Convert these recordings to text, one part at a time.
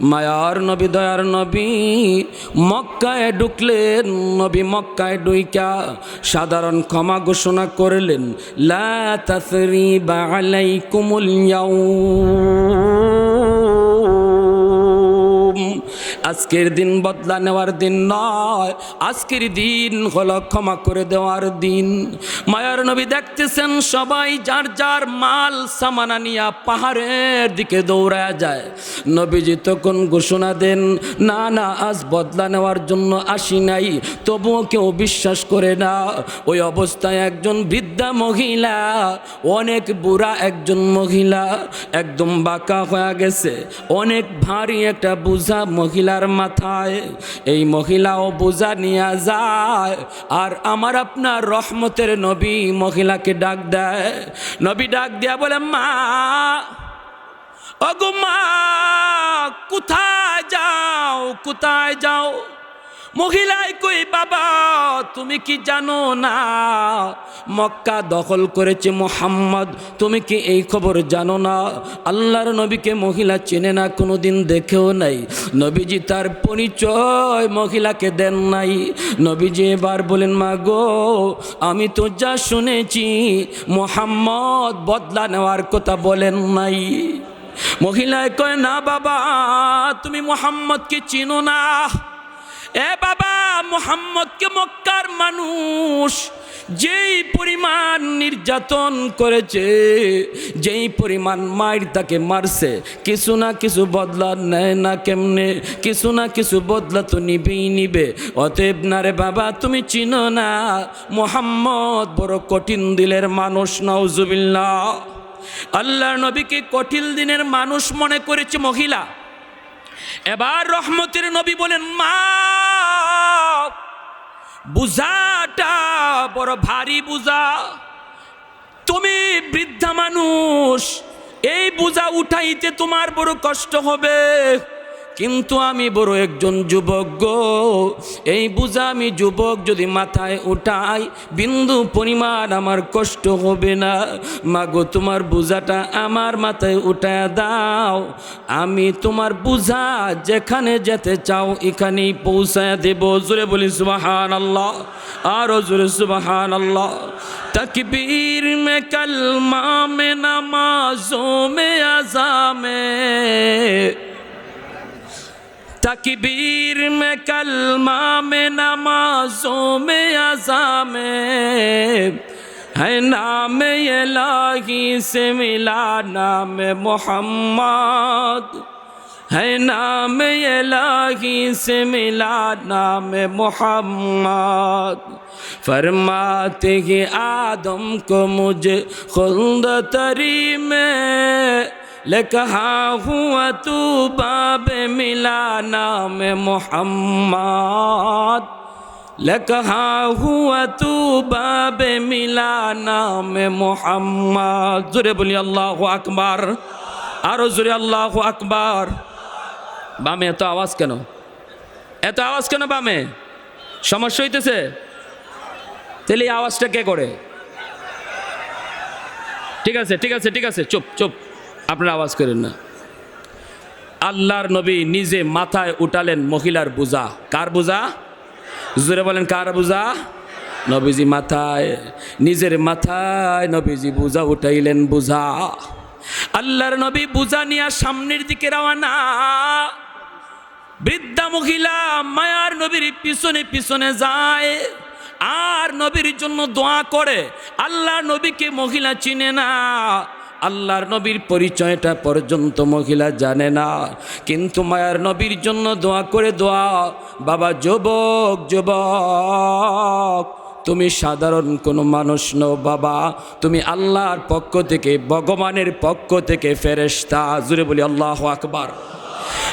মায়ার নবী, দয়ার নবী, মক্কায় ঢুকলেন, নবী মক্কায় ডুইকা সাধারণ ক্ষমা ঘোষণা করলেন, লা তাসরিবা আলাইকুমুল ইয়াউম। আজকের দিন বদলা নেওয়ার দিন নয়। আজকের দিন হলো ক্ষমা করে দেওয়ার দিন। মায়ার নবী দেখতেছেন সবাই যার যার মাল সামানা নিয়া পাহাড়ের দিকে দৌড়ায় যায়। নবীজি তখন ঘোষণা দেন, না না, আজ বদলা নেওয়ার জন্য আসি নাই, তবুও কেউ বিশ্বাস করে না। ওই অবস্থায় একজন বৃদ্ধা মহিলা, অনেক বুড়া একজন মহিলা, একদম বাঁকা হয়ে গেছে। অনেক ভারী একটা বোঝা মহিলার মাথায়, এই মহিলাও বোঝা নিয়ে যায়। আর আমার আপনার রহমতের নবী মহিলাকে ডাক দেয়। নবী ডাক দেয়া বলে, মা অগো মা, কোথায় যাও কোথায় যাও? মহিলাই কই, বাবা, তুমি কি জানো না? মক্কা দখল করেছে মোহাম্মদ, তুমি কি এই খবর জানো না? আল্লাহর নবীকে মহিলা চেনে না কোনো দিন দেখেও নাই। নবীজি তার পরিচয় মহিলাকে দেন নাই। নবীজি এবার বলেন, মা গো, আমি তো যা শুনেছি, মোহাম্মদ বদলা নেওয়ার কথা বলেন নাই। মহিলায় কয়, না বাবা, তুমি মোহাম্মদকে চিনো না। এ বাবা, মোহাম্মদকে মক্কার মানুষ। যেই পরিমাণ নির্যাতন করেছে, যেই পরিমাণ মায়ের তাকে মারছে, কিছু না কিছু বদলা নেয় না কেমনে? কিছু না কিছু বদলা তো নিবেই নিবে। অতএব না রে বাবা, তুমি চিনো না, মোহাম্মদ বড় কঠিন দিলের মানুষ নাও নওজুবিল্লা আল্লাহ নবীকে কঠিন দিনের মানুষ মনে করেছে মহিলা। এবার রহমতের নবী বলেন, মা, বুঝাটা বড় ভারী বুঝা। তুমি বৃদ্ধা মানুষ, এই বোঝা উঠাইতে তোমার বড় কষ্ট হবে। কিন্তু আমি বড় একজন যুবক গো। এই বুঝা আমি যুবক যদি মাথায় উঠাই বিন্দু পরিমাণ আমার কষ্ট হবে না। মাগো, তোমার বুঝাটা আমার মাথায় উঠায় দাও। আমি তোমার বুঝা যেখানে যেতে চাও, এখানেই পৌঁছায় দেব। জোরে বলি সুবাহান আল্লাহ আরও জোরে সুবাহান আল্লাহ তকবীর মে কাল মামে নামাজ মে আজামে تکبیر میں کلمہ میں نمازوں میں عزا میں ہے نام الہی سے ملا نام محمد ہے نام الہی سے ملا نام محمد فرماتے ہیں آدم کو مجھے خلد تری میں لکھا ہوا تو باب ملا نام محمد لکھا ہوا تو باب ملا نام محمد زور بولی اللہ اکبر আরও জোরে আল্লাহ আকবার বামে এত আওয়াজ কেন এত আওয়াজ কেন বামে সমস্যা হইতেছে তাহলে এই আওয়াজটা কে করে? ঠিক আছে ঠিক আছে ঠিক আছে, চুপ চুপ। আপনারা আওয়াজ করেন না। আল্লাহর নবী নিজে মাথায় উঠালেন মহিলার বোঝা। কার বোঝা? জোরে বলেন, কার বোঝা? নবীজি মাথায়, নিজের মাথায় নবীজি বোঝা উঠাইলেন বোঝা। আল্লাহর নবী বোঝা নিয়ে সামনের দিকে রওয়ানা বৃদ্ধা মহিলা মায়ার নবীর পিছনে পিছনে যায়। আর নবীর জন্য দোয়া করে। আল্লাহ নবীকে মহিলা চিনে না। আল্লাহর নবীর পরিচয়টা পর্যন্ত মহিলা জানে না। কিন্তু মায়ার নবীর জন্য দোয়া করে দোয়া, বাবা, যুবক যুবক, তুমি সাধারণ কোনো মানুষ নও বাবা। তুমি আল্লাহর পক্ষ থেকে, ভগবানের পক্ষ থেকে ফেরেশতা। জুড়ে বলি, আল্লাহ আকবার।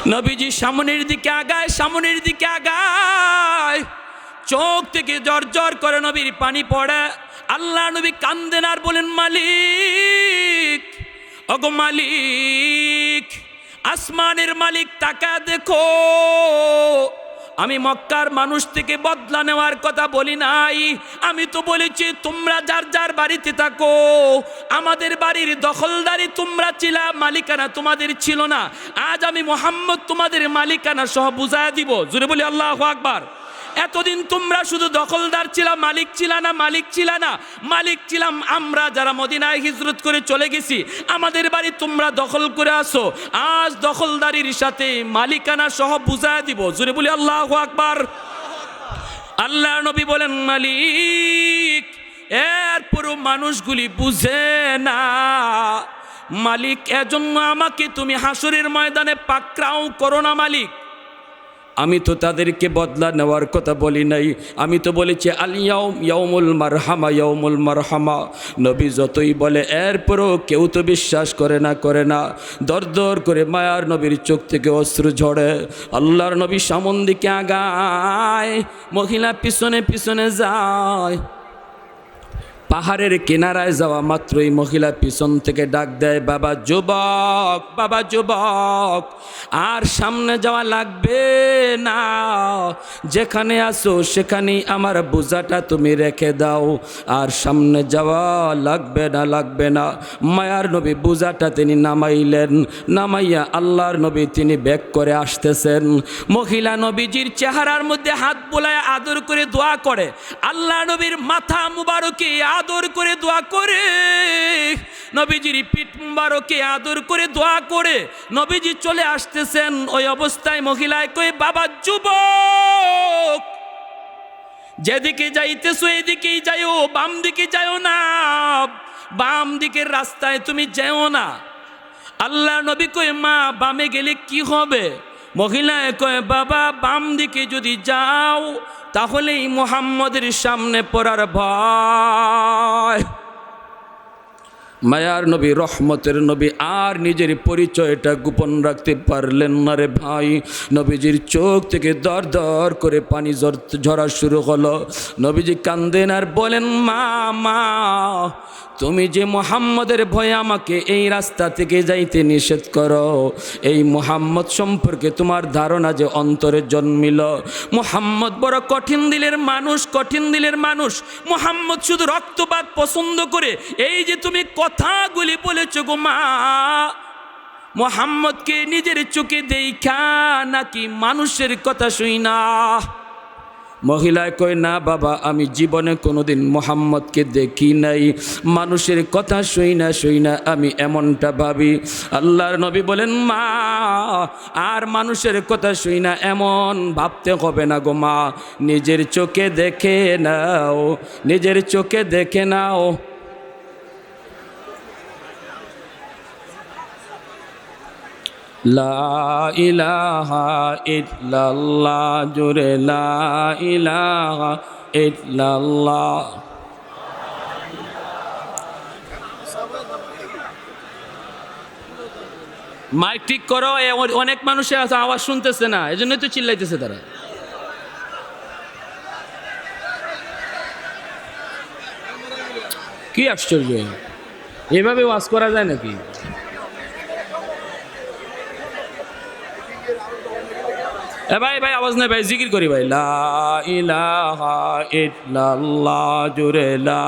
নবীজি সামনের দিকে আগায়, সামনের দিকে আগায়। চোখ থেকে জ্বর করে নবীর পানি পড়ে। আল্লাহ নবী কান্দেন আর বলেন, মালিক অগো মালিক, আসমানের মালিক তাকা দেখো। আমি মক্কার মানুষ থেকে বদলা নেওয়ার কথা বলি নাই। আমি তো বলেছি, তোমরা যার যার বাড়িতে থাকো, আমাদের বাড়ির দখলদারি তোমরা ছিলা, মালিকানা তোমাদের ছিল না। আজ আমি মোহাম্মদ তোমাদের মালিকানা সহ বুঝায় দিব। জুড়ে বলি আল্লাহ আকবার। এতদিন তোমরা শুধু দখলদার ছিলা, মালিক ছিলা না, মালিক ছিলা না। মালিক ছিলাম আমরা যারা মদিনায় হিজরত করে চলে গেছি। আমাদের বাড়ি তোমরা দখল করে আসো। আজ দখলদারির সাথে মালিকানা সহ বুঝায় দিব। জুড়ে বলি, আল্লাহ আকবার। আল্লাহ নবী বলেন, মালিক, এরপরও মানুষগুলি বুঝে না। মালিক, এজন্য আমাকে তুমি হাসুরের ময়দানে পাকরাও করো না, মালিক। আমি তো তাদেরকে বদলা নেওয়ার কথা বলি নাই। আমি তো বলেছি আলিয়াউম ইয়াউমুল মারহামা ইয়াউমুল মারহামা। নবী যতই বলে, এরপরও কেউ তো বিশ্বাস করে না করে না। দর দর করে মায়ার নবীর চোখ থেকে অস্ত্র ঝরে। আল্লাহর নবী সামন দিকে আগায়, মহিলা পিছনে পিছনে যায়। পাহাড়ের কিনারায় যাওয়া মাত্রই মহিলা পিছন থেকে ডাক দেয়, বাবা যুবক বাবা যুবক, আর সামনে যাওয়া লাগবে না। যেখানে আসো সেখানেই আমার বোঝাটা তুমি রেখে দাও। আর সামনে যাওয়া লাগবে না লাগবে না। মায়ার নবী বোঝাটা তিনি নামাইলেন, নামাইয়া আল্লাহর নবী তিনি ব্যাক করে আসতেছেন। মহিলা নবীজির চেহারার মধ্যে হাত বোলায় আদর করে দোয়া করে, আল্লাহ নবীর মাথা মুবারকে আদর করে দোয়া করে। নবীজির পিঠ মুবারকে আদর করে দোয়া করে। নবীজি চলে আসতেছেন ওই অবস্থায় মহিলায় কই বাবা, যুবক! যেদিকে যাইতেছো এদিকেই যাইও, বাম দিকে যাইও না। বাম দিকের রাস্তায় তুমি যেও না। আল্লাহ নবী কয়ে, মা, বামে গেলে কি হবে? মহিলায় কয়ে বাবা বাম দিকে যদি যাও তাহলেই মোহাম্মদের সামনে পড়ার ভয়। মায়ার নবী, রহমতের নবী, আর নিজের পরিচয়টা গোপন রাখতে পারলেন না রে ভাই। নবীজির চোখ থেকে দর দর করে পানি ঝরা শুরু হলো। নবীজি কান্দেন আর বলেন, মা মা, তুমি যে মোহাম্মদের ভয়ে আমাকে এই রাস্তা থেকে যাইতে নিষেধ করো, এই মোহাম্মদ সম্পর্কে তোমার ধারণা যে অন্তরে জন্মিল। মোহাম্মদ বড় কঠিন দিলের মানুষ, কঠিন দিলের মানুষ। মোহাম্মদ শুধু রক্তপাত পছন্দ করে, এই যে তুমি কথাগুলি বলেছ গো মা। মোহাম্মদকে নিজের চোখে দেখা নাকি মানুষের কথা শুই না। মহিলায় কয়, না বাবা, আমি জীবনে কোনোদিন মোহাম্মদকে দেখি নাই। মানুষের কথা শুই না শুই না, আমি এমনটা ভাবি। আল্লাহর নবী বলেন, মা, আর মানুষের কথা শুই না, এমন ভাবতে হবে না গো মা। নিজের চোখে দেখে নাও, নিজের চোখে দেখে নাও। ইল্লাল্লাহ মাইক ঠিক করো অনেক মানুষের আছে, আওয়াজ শুনতেছে না এই জন্যই তো চিল্লাইতেছে তারা। কি আশ্চর্য, এভাবে ওয়াজ করা যায় নাকি? এ ভাই ভাই আওয়াজ নাই ভাই জিকির করি ভাই। লা ইলাহা ইল্লাল্লাহ জুরে লা